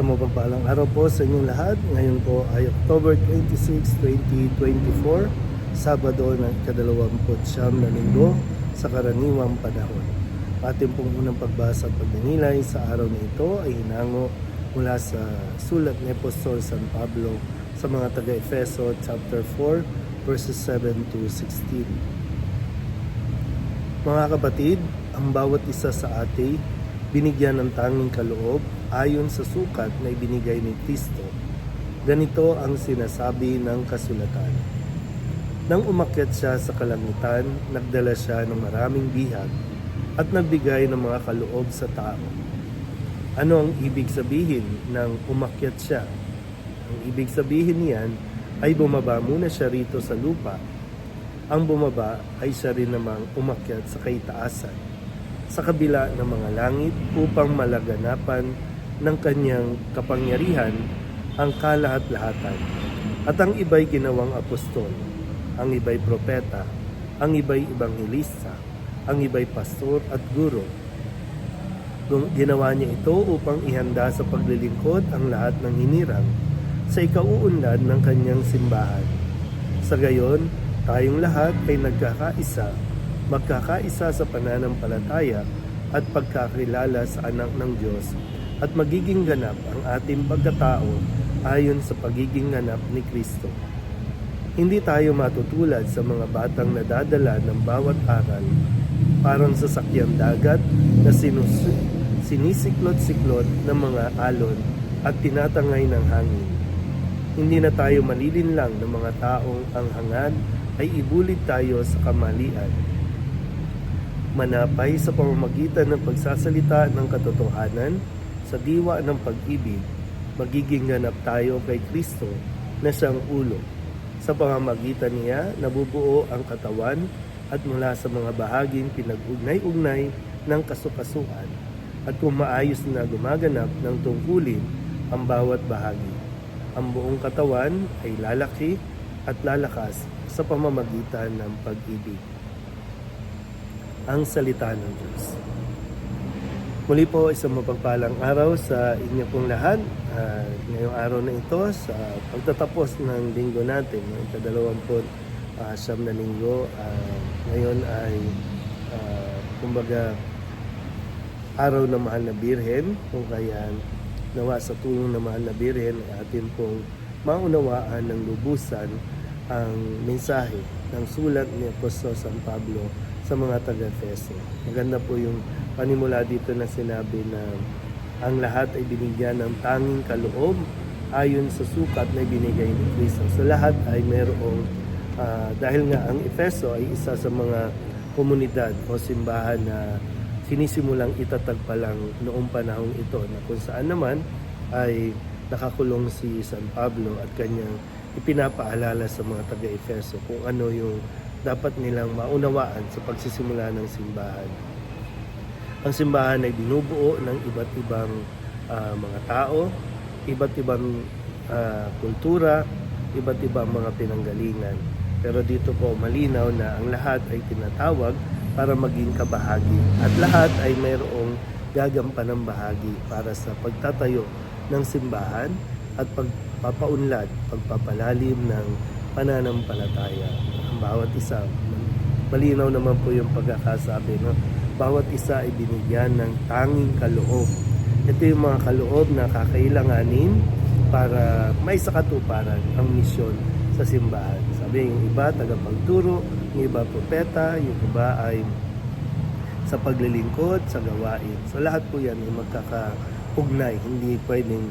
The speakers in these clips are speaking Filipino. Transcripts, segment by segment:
Sa mapagpalang araw po sa inyong lahat. Ngayon po ay October 26, 2024, Sabado ng ikadalawamput siyam na linggo sa karaniwang panahon. Ating pong unang pagbasa at pagdinilay sa araw na ito ay hinango mula sa sulat ni Apostol San Pablo sa mga taga-Efeso chapter 4 verses 7 to 16. Mga kapatid, ang bawat isa sa ate binigyan ng tanging kaloob ayon sa sukat na ibinigay ni Kristo. Ganito ang sinasabi ng kasulatan. Nang umakyat siya sa kalangitan, nagdala siya ng maraming bihag at nagbigay ng mga kaloob sa tao. Ano ang ibig sabihin ng umakyat siya? Ang ibig sabihin niyan ay bumaba muna siya rito sa lupa. Ang bumaba ay siya rin namang umakyat sa kaitaasan sa kabila ng mga langit upang malaganapan ng kanyang kapangyarihan ang kalahat-lahatan. At ang iba'y ginawang apostol, ang iba'y propeta, ang iba'y ibanghilista, ang iba'y pastor at guro. Ginawa niya ito upang ihanda sa paglilingkod ang lahat ng hinirang sa ikauunlad ng kanyang simbahan. Sa gayon, tayong lahat ay nagkakaisa, magkakaisa sa pananampalataya at pagkakilala sa anak ng Diyos at magiging ganap ang ating pagkatao ayon sa pagiging ganap ni Kristo. Hindi tayo matutulad sa mga batang nadadala ng bawat aral, parang sasakyang dagat na sinus- sinisiklot-siklot ng mga alon at tinatangay ng hangin. Hindi na tayo malilinlang ng mga taong ang hangad ay ibulit tayo sa kamalian. Manapay sa pamamagitan ng pagsasalita ng katotohanan sa diwa ng pag-ibig, magiging ganap tayo kay Kristo na siyang ulo. Sa pamamagitan niya, nabubuo ang katawan at mula sa mga bahaging pinag-ugnay-ugnay ng kasukasuan at kung maayos na gumaganap ng tungkulin ang bawat bahagi. Ang buong katawan ay lalaki at lalakas sa pamamagitan ng pag-ibig. Ang salita ng Diyos. Muli po isang mapagpalang araw sa inyo pong lahat. Ah, ngayong araw na ito sa pagtatapos ng linggo natin, ng kadalawamput uh, siyam na linggo. Ah, ngayon ay ah, kumbaga araw ng mahal na birhen kung kaya nawa sa tulong ng mahal na birhen atin pong maunawaan ng lubusan ang mensahe ng sulat ni Apostol San Pablo sa mga taga-Efeso. Maganda po yung panimula dito na sinabi na ang lahat ay binigyan ng tanging kaloob ayon sa sukat na binigay ni Kristo. So lahat ay mayroong, ah, dahil nga ang Efeso ay isa sa mga komunidad o simbahan na sinisimulang itatag pa lang noong panahong ito na kung saan naman ay nakakulong si San Pablo at kanyang ipinapaalala sa mga taga-Efeso kung ano yung dapat nilang maunawaan sa pagsisimula ng simbahan. Ang simbahan ay binubuo ng iba't ibang ah, mga tao, iba't ibang ah, kultura, iba't ibang mga pinanggalingan. Pero dito po malinaw na ang lahat ay tinatawag para maging kabahagi. At lahat ay mayroong gagampan ng bahagi para sa pagtatayo ng simbahan at pagpapaunlad, pagpapalalim ng pananampalataya. Bawat isa, malinaw naman po yung pagkakasabi, no? bawat isa ay binigyan ng tanging kaloob. Ito yung mga kaloob na kakailanganin para may sakatuparan ang misyon sa simbahan. Sabi yung iba, tagapagturo, yung iba propeta, yung iba ay sa paglilingkod, sa gawain. So lahat po yan ay magkakaugnay. Hindi pwedeng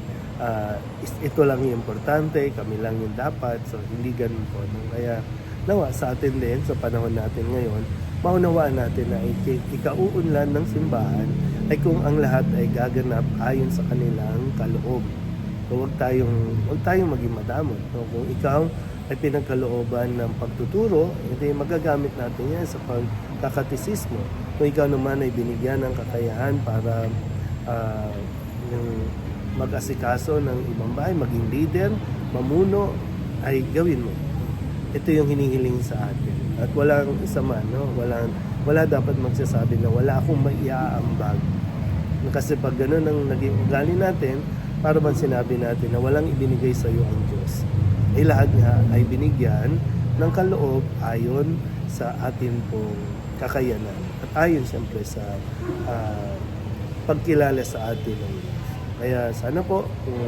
is- ito lang yung importante, kami lang yung dapat. So hindi ganun po. Kaya nawa sa atin din, sa panahon natin ngayon, maunawaan natin na ik- ikauunlan ng simbahan ay kung ang lahat ay gaganap ayon sa kanilang kaloob. So huwag tayong, huwag tayong maging madamot. No? Kung ikaw ay pinagkalooban ng pagtuturo, hindi magagamit natin yan sa pagkakatisismo. Kung ikaw naman ay binigyan ng kakayahan para yung mag-asikaso ng ibang bahay, maging leader, mamuno, ay gawin mo. Ito yung hinihiling sa atin. At walang isa man, no? walang, wala dapat magsasabi na wala akong maiaambag. Kasi pag ganun ang naging ugali natin, para bang sinabi natin na walang ibinigay sa iyo ang Diyos. Ay lahat nga ay binigyan ng kaloob ayon sa atin pong kakayanan. At ayon siyempre sa ah, pagkilala sa atin ng Diyos. Kaya sana po kung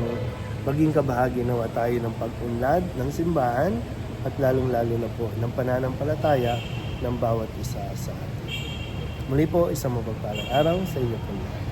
maging kabahagi nawa tayo ng pag-unlad ng simbahan at lalong-lalo na po ng pananampalataya ng bawat isa sa atin. Muli po, isang mapagpalang araw sa inyo po lahat.